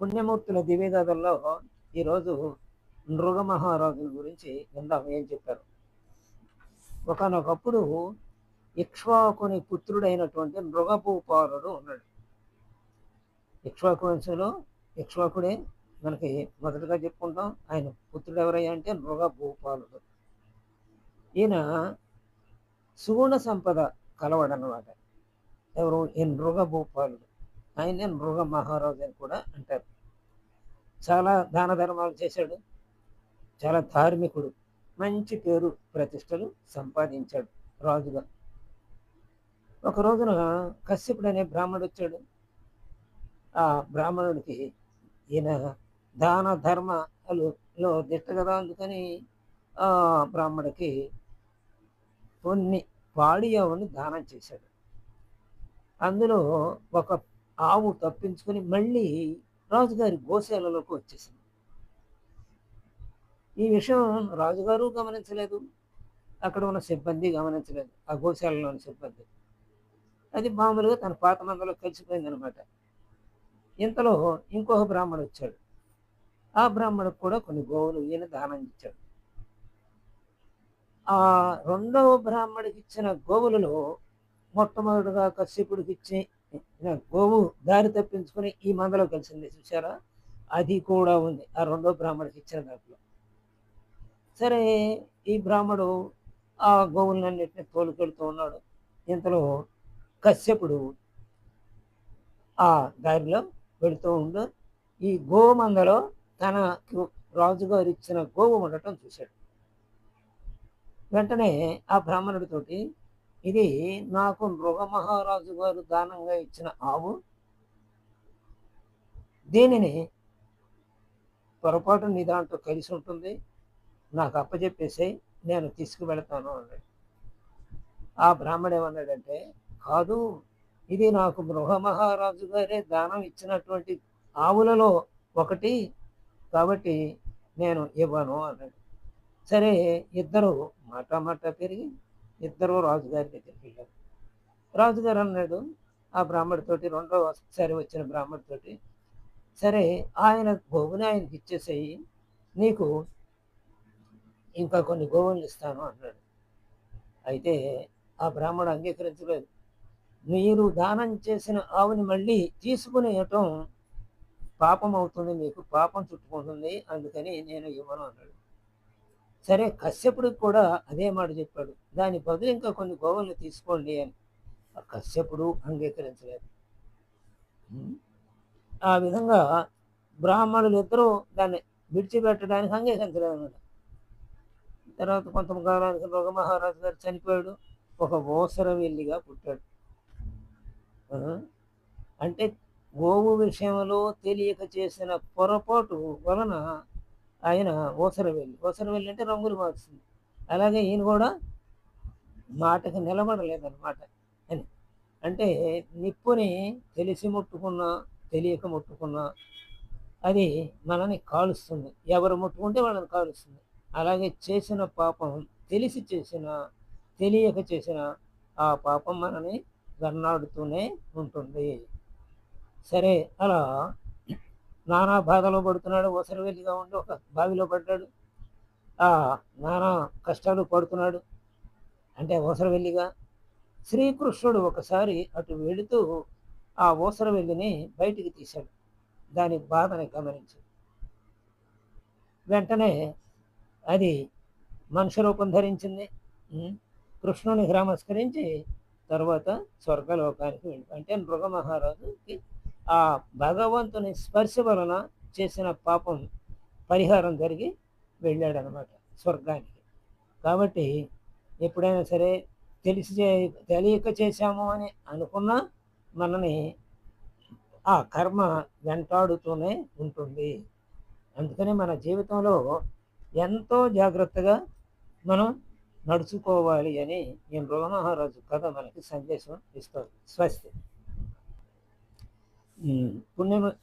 పుణ్యమూర్తుల దివేదాదల్లో ఈరోజు నృగమహారాజుల గురించి విందాం ఏం చెప్పారు? ఒకనొకప్పుడు ఇక్ష్వాకుని పుత్రుడైనటువంటి నృగభూపాలుడు ఉన్నాడు. ఇక్ష్వాకు వంశంలో ఇక్ష్వాకుడే మనకి మొదటగా చెప్పుకుంటాం. ఆయన పుత్రుడు ఎవరయ్యా అంటే నృగభూపాలుడు ఈయన సుగుణ సంపద కలవడనమాట ఎవరు? ఈ నృగభూపాలుడు ఆయనే మృగ మహారాజు అని కూడా అంటారు. చాలా దాన ధర్మాలు చేశాడు. చాలా ధార్మికుడు. మంచి పేరు ప్రతిష్టలు సంపాదించాడు రాజుగా. ఒక రోజున కశ్యపుడు అనే బ్రాహ్మణుడు వచ్చాడు. ఆ బ్రాహ్మణుడికి ఈయన దాన ధర్మాలలో దిట్ట కదా అందుకని ఆ బ్రాహ్మడికి కొన్ని పాడి ఆవుని దానం చేశాడు. అందులో ఒక ఆవు తప్పించుకొని మళ్ళీ రాజుగారి గోశాలలోకి వచ్చేసింది. ఈ విషయం రాజుగారు గమనించలేదు అక్కడ ఉన్న సిబ్బంది గమనించలేదు ఆ గోశాలలోని సిబ్బంది. అది మామూలుగా తన పాత మందలో కలిసిపోయింది అనమాట ఇంతలో ఇంకొక బ్రాహ్మడు వచ్చాడు. ఆ బ్రాహ్మడికి కూడా కొన్ని గోవులు ఈయన దానం ఇచ్చాడు. ఆ రెండవ బ్రాహ్మడికి ఇచ్చిన గోవులలో మొట్టమొదటిగా కశ్యపుడికి ఇచ్చి గోవు దారి తప్పించుకొని ఈ మందలో కలిసింది చూసారా అది కూడా ఉంది. ఆ రెండో బ్రాహ్మడికి ఇచ్చిన దాంట్లో. సరే ఈ బ్రాహ్మడు ఆ గోవులన్నింటినీ తోలుకెడుతూ ఉన్నాడు. ఇంతలో కశ్యపుడు ఆ దారిలో వెళుతూ ఉండు. ఈ గోమందలో తన రాజుగారు ఇచ్చిన గోవు ఉండటం చూశాడు. వెంటనే ఆ బ్రాహ్మణుడితోటి ఇది నాకు మహారాజు గారు దానంగా ఇచ్చిన ఆవు. దీనిని పొరపాటు నీ దాంట్లో కలిసి ఉంటుంది. నాకు అప్పచెప్పేసి నేను తీసుకువెళతాను అన్నాడు. ఆ బ్రాహ్మడు ఏమన్నాడంటే కాదు ఇది నాకు మహారాజు గారే దానం ఇచ్చినటువంటి ఆవులలో ఒకటి కాబట్టి నేను ఇవ్వను అన్నాడు. సరే ఇద్దరు మాట మాట పెరిగి ఇద్దరు రాజుగారి దగ్గరికి వెళ్ళారు రాజుగారు అన్నాడు ఆ బ్రాహ్మడితోటి రెండోసారి వచ్చిన బ్రాహ్మడితోటి సరే ఆయన గోవుని ఆయనకి ఇచ్చేసేయి నీకు ఇంకా కొన్ని గోవులు ఇస్తాను అన్నాడు. అయితే ఆ బ్రాహ్మడు అంగీకరించలేదు. మీరు దానం చేసిన ఆవుని మళ్ళీ తీసుకునేయటం పాపం అవుతుంది మీకు పాపం చుట్టుకుంటుంది అందుకని నేను ఇవ్వను అన్నాడు. సరే కశ్యపుడికి కూడా అదే మాట చెప్పాడు. దాని బదులు ఇంకా కొన్ని గోవులను తీసుకోండి అని. ఆ కశ్యపుడు అంగీకరించలేదు. ఆ విధంగా బ్రాహ్మణులు ఇద్దరూ దాన్ని విడిచిపెట్టడానికి అంగీకరించలేదు అనమాట తర్వాత కొంతకాలానికి మహారాజు గారు చనిపోయాడు. ఒక ఓసరవెల్లిగా పుట్టాడు. అంటే గోవు విషయంలో తెలియక చేసిన పొరపాటు వలన ఆయన ఓసరవెల్లి ఓసరవెల్లి అంటే రంగులు మారుస్తుంది అలాగే ఈయన కూడా మాటకి నిలబడలేదన్నమాట. అని. అంటే నిప్పుని తెలిసి ముట్టుకున్నా తెలియక ముట్టుకున్నా అది మనని కాలుస్తుంది. ఎవరు ముట్టుకుంటే వాళ్ళని కాలుస్తుంది. అలాగే చేసిన పాపం తెలిసి చేసిన తెలియక చేసిన ఆ పాపం మనని గన్నాడుతూనే ఉంటుంది. సరే అలా నానా బాధలో పడుతున్నాడు ఒసరవెల్లిగా ఉండి ఒక బావిలో పడ్డాడు. ఆ నానా కష్టాలు పడుతున్నాడు. అంటే ఓసరవెల్లిగా శ్రీకృష్ణుడు ఒకసారి అటు వెళుతూ ఆ ఓసరవెల్లిని బయటికి తీశాడు. దాని బాధని గమనించాడు వెంటనే అది మనుష్య రూపం ధరించింది. కృష్ణుని నమస్కరించి తర్వాత స్వర్గలోకానికి వెళ్ళి అంటే మహారాజుకి ఆ భగవంతుని స్పర్శ వలన చేసిన పాపం పరిహారం జరిగి వెళ్ళాడనమాట స్వర్గానికి. కాబట్టి ఎప్పుడైనా సరే తెలిసి తెలియక చేశాము అని అనుకున్నా మనని ఆ కర్మ వెంటాడుతూనే ఉంటుంది. అందుకని మన జీవితంలో ఎంతో జాగ్రత్తగా మనం నడుచుకోవాలి అని నేను రోమహారాజు కథ మనకి సందేశం ఇస్తుంది స్వస్తి. 嗯不那个